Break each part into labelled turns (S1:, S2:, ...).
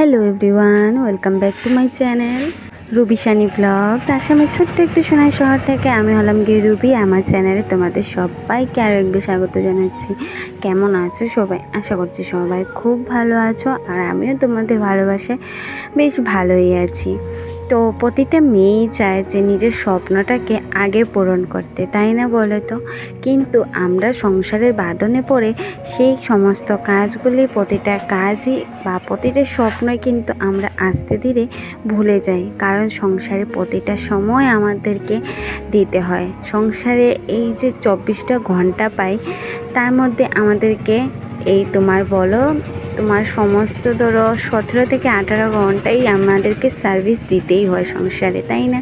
S1: Hello everyone welcome back to my channel Ruby Sunny blogs আসামের ছোট্ট একটি সোনাই শহর থেকে আমি হলাম গিয়ে রুবি আমার চ্যানেলে তোমাদের সবাইকে আরও একবার স্বাগত জানাচ্ছি। কেমন আছো সবাই? আশা করছি সবাই খুব ভালো আছো, আর আমিও তোমাদের ভালোবাসে বেশ ভালোই আছি। তো প্রতিটা মেয়েই চায় যে নিজের স্বপ্নটাকে আগে পূরণ করতে, তাই না বলো তো? কিন্তু আমরা সংসারের বাঁধনে পড়ে সেই সমস্ত কাজগুলি প্রতিটা কাজই বা প্রতিটা স্বপ্নই কিন্তু আমরা আস্তে ধীরে ভুলে যাই। কারণ সংসারে প্রতিটা সময় আমাদেরকে দিতে হয়। সংসারে এই যে চব্বিশটা ঘণ্টা পাই, তার মধ্যে আমাদেরকে এই তোমার বলো তোমার সমস্ত ধরো সতেরো থেকে আঠারো ঘন্টাই আমাদেরকে সার্ভিস দিতেই হয় সংসারে, তাই না?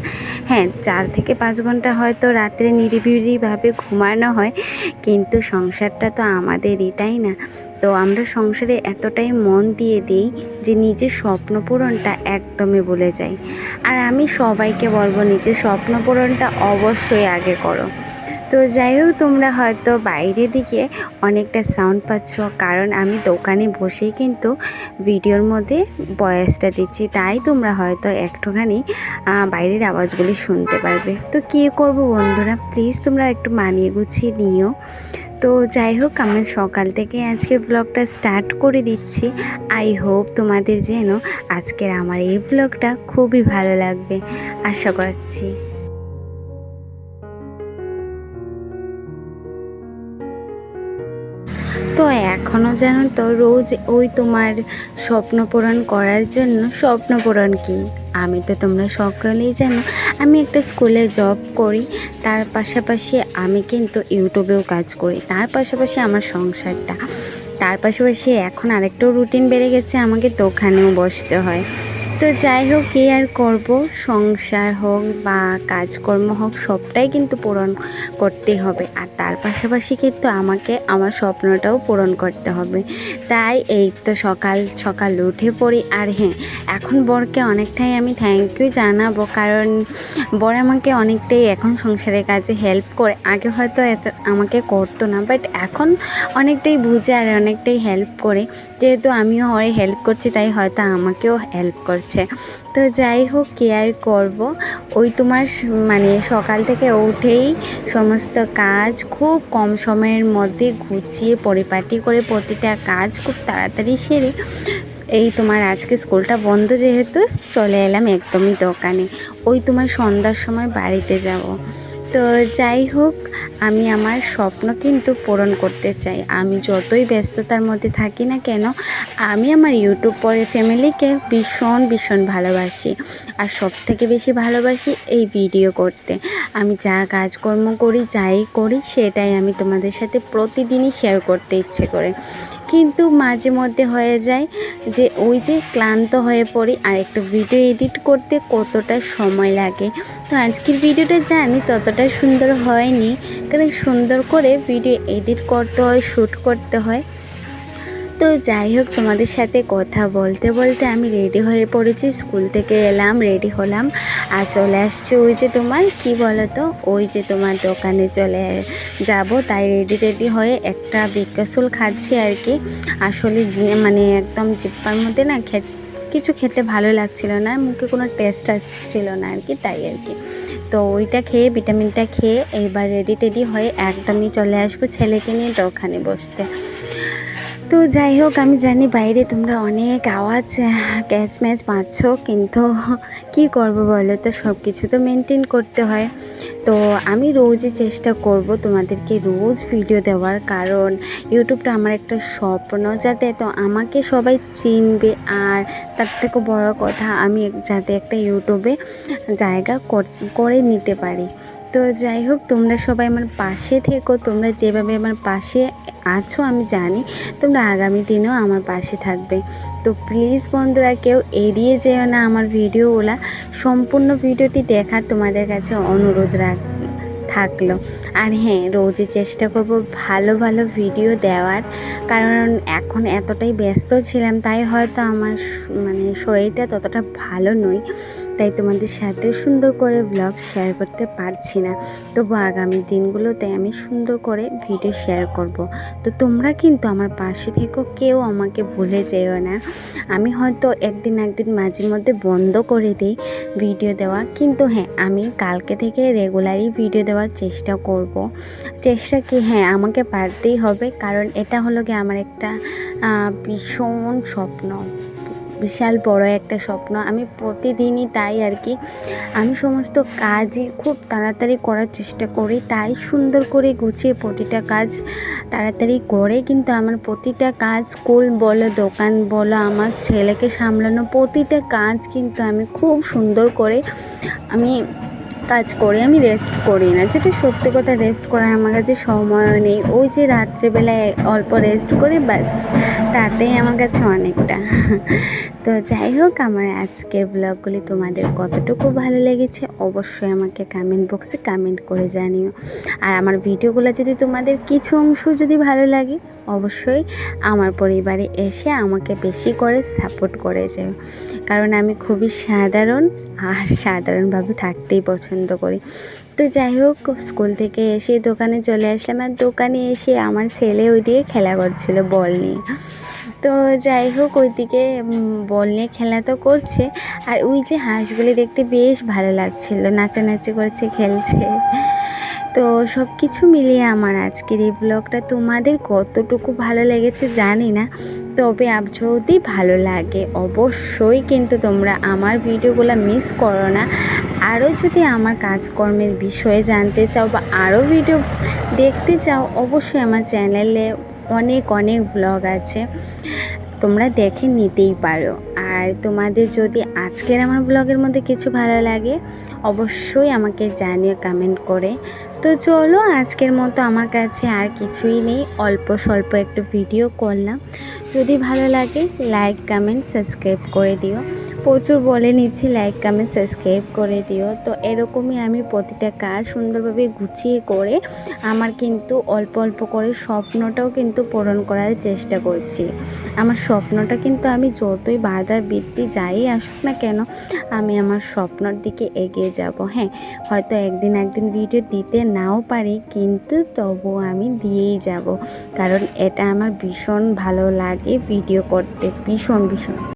S1: হ্যাঁ চার থেকে পাঁচ ঘণ্টা হয়তো রাত্রে নিরিবিলিভাবে ঘুমানো হয়, কিন্তু সংসারটা তো আমাদেরই, তাই না? তো আমরা সংসারে এতটাই মন দিয়ে দিই যে নিজের স্বপ্ন পূরণটা একদমই ভুলে যাই। আর আমি সবাইকে বলব, নিজের স্বপ্ন পূরণটা অবশ্যই আগে করো। তো যাই হোক, তোমরা হয়তো বাইরে দিকে অনেকটা সাউন্ড পাচ্ছ। কারণ আমি দোকানে বসেই কিন্তু ভিডিওর মধ্যে বয়সটা দিচ্ছি। তাই তোমরা হয়তো একটুখানি বাইরের আওয়াজগুলি শুনতে পারবে। তো কী করব বন্ধুরা? প্লিজ তোমরা একটু মানিয়ে গুছিয়ে নিও। তো যাই হোক, আমি সকাল থেকে আজকের ব্লগটা স্টার্ট করে দিচ্ছি। আই হোপ তোমাদের যেন আজকের আমার এই ব্লগটা খুবই ভালো লাগবে। আশা করছি। তো এখনও জানো তো রোজ ওই তোমার স্বপ্ন পূরণ করার জন্য স্বপ্ন পূরণ কী? আমি তো তোমরা সকলেই জানো, আমি একটা স্কুলে জব করি, তার পাশাপাশি আমি কিন্তু ইউটিউবেও কাজ করি, তার পাশাপাশি আমার সংসারটা। তার পাশাপাশি এখন আরেকটাও রুটিন বেড়ে গেছে, আমাকে তো ওখানেও বসতে হয়। তো যাই হোক, কী আর করব? সংসার হোক বা কাজকর্ম হোক, সবটাই কিন্তু পূরণ করতে হবে। আর তার পাশাপাশি কিন্তু আমাকে, আমার স্বপ্নটাও পূরণ করতে হবে। তাই এই তো সকাল সকাল উঠে পড়ি। আর হ্যাঁ এখন বরকে অনেকটাই আমি থ্যাংক ইউ জানাব। কারণ বর আমাকে অনেকটাই এখন সংসারের কাজে হেল্প করে। আগে হয়তো এত আমাকে করতো না বাট এখন অনেকটাই বুঝে আর অনেকটাই হেল্প করে। যেহেতু আমিও হয় হেল্প করছি, তাই হয়তো আমাকেও হেল্প করছে হচ্ছে তো যাই হোক কেয়ার করব? ওই তোমার মানে সকাল থেকে উঠেই সমস্ত কাজ খুব কম সময়ের মধ্যে গুছিয়ে, পরিপাটি করে প্রতিটা কাজ খুব তাড়াতাড়ি সেরে এই তোমার আজকে স্কুলটা বন্ধ যেহেতু, চলে এলাম একদমই দোকানে। ওই তোমার সন্ধ্যার সময় বাড়িতে যাব। তো যাই হোক, আমি আমার স্বপ্ন কিন্তু পূরণ করতে চাই। আমি যতই ব্যস্ততার মধ্যে থাকি না কেন, আমি আমার ইউটিউব পরে ফ্যামিলিকে ভীষণ ভীষণ ভালোবাসি। আর সব থেকে বেশি ভালোবাসি এই ভিডিও করতে। আমি যা কাজকর্ম করি, যাই করি, সেটাই আমি তোমাদের সাথে প্রতিদিনই শেয়ার করতে ইচ্ছে করে। কিন্তু মাঝে মধ্যে হয়ে যায় যে ওই যে ক্লান্ত হয়ে পড়ি আর একটা ভিডিও এডিট করতে কতটা সময় লাগে। তো আজকের ভিডিওটা জানি ততটা সুন্দর হয়নি কারণ সুন্দর করে ভিডিও এডিট করতে হয় শ্যুট করতে হয়। তো যাই হোক, তোমাদের সাথে কথা বলতে বলতে আমি রেডি হয়ে পড়েছি। স্কুল থেকে এলাম, রেডি হলাম। আর চলে আসছে ওই যে তোমার, কি বলো তো ওই যে তোমার দোকানে চলে যাব, তাই রেডি রেডি হয়ে একটা বিকাশুল খাচ্ছি আর কি। আসলে মানে একদম জিপ্পার মধ্যে না খেতে, কিছু খেতে ভালো লাগছিল না, মুখে কোনো টেস্ট আসছিল না আর কি, তাই আর কি। তো ওইটা খেয়ে, ভিটামিনটা খেয়ে এইবার রেডি টেডি হয়ে একদমই চলে আসব ছেলেকে নিয়ে দোকানে বসতে। তো যাই হোক, আমি জানি বাইরে তোমরা অনেক আওয়াজ, ক্যাচ ম্যাচ পাচ্ছ, কিন্তু কি করব বলো তো? সব কিছু তো মেনটেন করতে হয়। তো আমি রোজই চেষ্টা করব তোমাদেরকে রোজ ভিডিও দেওয়ার, কারণ ইউটিউবটা আমার একটা স্বপ্ন যাতে তো আমাকে সবাই চিনবে, আর তার থেকে বড় কথা আমি যাতে একটা ইউটিউবে জায়গা করে নিতে পারি। তো যাই হোক, তোমরা সবাই আমার পাশে থেকো। তোমরা যেভাবে আমার পাশে আছো, আমি জানি তোমরা আগামী দিনেও আমার পাশে থাকবে। তো প্লিজ বন্ধুরা, কেউ এড়িয়ে যেও না আমার ভিডিওগুলা। সম্পূর্ণ ভিডিওটি দেখার তোমাদের কাছে অনুরোধ রাখ, থাকল। আর হ্যাঁ রোজই চেষ্টা করব ভালো ভালো ভিডিও দেওয়ার। কারণ এখন এতটাই ব্যস্ত ছিলাম, তাই হয়তো আমার মানে শরীরটা ততটা ভালো নয়। তাই তোমাদের সাথেও সুন্দর করে ব্লগ শেয়ার করতে পারছি না। তবু আগামী দিনগুলোতে আমি সুন্দর করে ভিডিও শেয়ার করব। তো তোমরা কিন্তু আমার পাশে থেকেও কেউ আমাকে ভুলে যেও না। আমি হয়তো একদিন একদিন মাঝে মধ্যে বন্ধ করে দিই ভিডিও দেওয়া। কিন্তু হ্যাঁ আমি কালকে থেকে রেগুলারই ভিডিও দেওয়ার চেষ্টা করব। চেষ্টা কি? হ্যাঁ আমাকে পারতেই হবে। কারণ এটা হলো কি আমার একটা ভীষণ স্বপ্ন। বিশাল বড় একটা স্বপ্ন। আমি প্রতিদিনই তাই আর কি। আমি সমস্ত কাজই খুব তাড়াতাড়ি করার চেষ্টা করি, তাই সুন্দর করে গুছিয়ে প্রতিটা কাজ তাড়াতাড়ি করে। কিন্তু আমার প্রতিটা কাজ স্কুল বলো, দোকান বলো, আমার ছেলেকে সামলানো প্রতিটা কাজ কিন্তু আমি খুব সুন্দর করে আমি কাজ করি, আমি রেস্ট করি না। যেটা সত্যি কথা রেস্ট করার আমার কাছে সময় নেই। ওই যে রাত্রেবেলায় অল্প রেস্ট করি, ব্যাস। তাতেই আমার কাছে অনেকটা। তো যাই হোক, আমার আজকের ব্লগগুলি তোমাদের কতটুকু ভালো লেগেছে, অবশ্যই আমাকে কমেন্ট বক্সে কমেন্ট করে জানিও। আর আমার ভিডিওগুলো যদি তোমাদের কিছু অংশ যদি ভালো লাগে অবশ্যই আমার পরিবারে এসে আমাকে বেশি করে সাপোর্ট করে যাও কারণ আমি খুবই সাধারণ আর সাধারণভাবে থাকতেই পছন্দ করি। তো যাই হোক, স্কুল থেকে এসে দোকানে চলে আসলাম আর দোকানে এসে আমার ছেলে ওই ওইদিকে খেলা করছিল বল নিয়ে। তো যাই হোক, ওইদিকে বল নিয়ে খেলা তো করছে। আর ওই যে হাঁসগুলি দেখতে বেশ ভালো লাগছিল, নাচানাচি করছে, খেলছে। তো সব কিছু মিলিয়ে আমার আজকের এই ব্লগটা তোমাদের কতটুকু ভালো লেগেছে জানি না। তবে আপ যদি ভালো লাগে অবশ্যই কিন্তু তোমরা আমার ভিডিওগুলো মিস করো না। আরও যদি আমার কাজকর্মের বিষয়ে জানতে চাও বা আরও ভিডিও দেখতে চাও, অবশ্যই আমার চ্যানেলে অনেক অনেক ব্লগ আছে। তোমরা দেখে নিতেই পারো। আর তোমাদের যদি আজকের আমার ব্লগের মধ্যে কিছু ভালো লাগে, অবশ্যই আমাকে জানিও কমেন্ট করে। তো চলো আজকের মতো আমার কাছে আর কিছুই নেই। অল্প স্বল্প একটু ভিডিও করলাম। যদি ভালো লাগে লাইক কমেন্ট সাবস্ক্রাইব করে দিও। প্রচুর বলে নিচ্ছি লাইক কমেন্ট সাবস্ক্রাইব করে দিও। তো এরকমই আমি প্রতিটা কাজ সুন্দরভাবে গুছিয়ে করে আমার কিন্তু অল্প অল্প করে স্বপ্নটাও কিন্তু পূরণ করার চেষ্টা করছি। আমার স্বপ্নটা কিন্তু আমি যতই বাধা বৃত্তি যাই আসুক না কেন, আমি আমার স্বপ্নর দিকে এগিয়ে যাব। হ্যাঁ হয়তো একদিন একদিন ভিডিও দিতে নাও পারি, কিন্তু তবুও আমি দিয়েই যাব। কারণ এটা আমার ভীষণ ভালো লাগে ভিডিও করতে ভীষণ ভীষণ।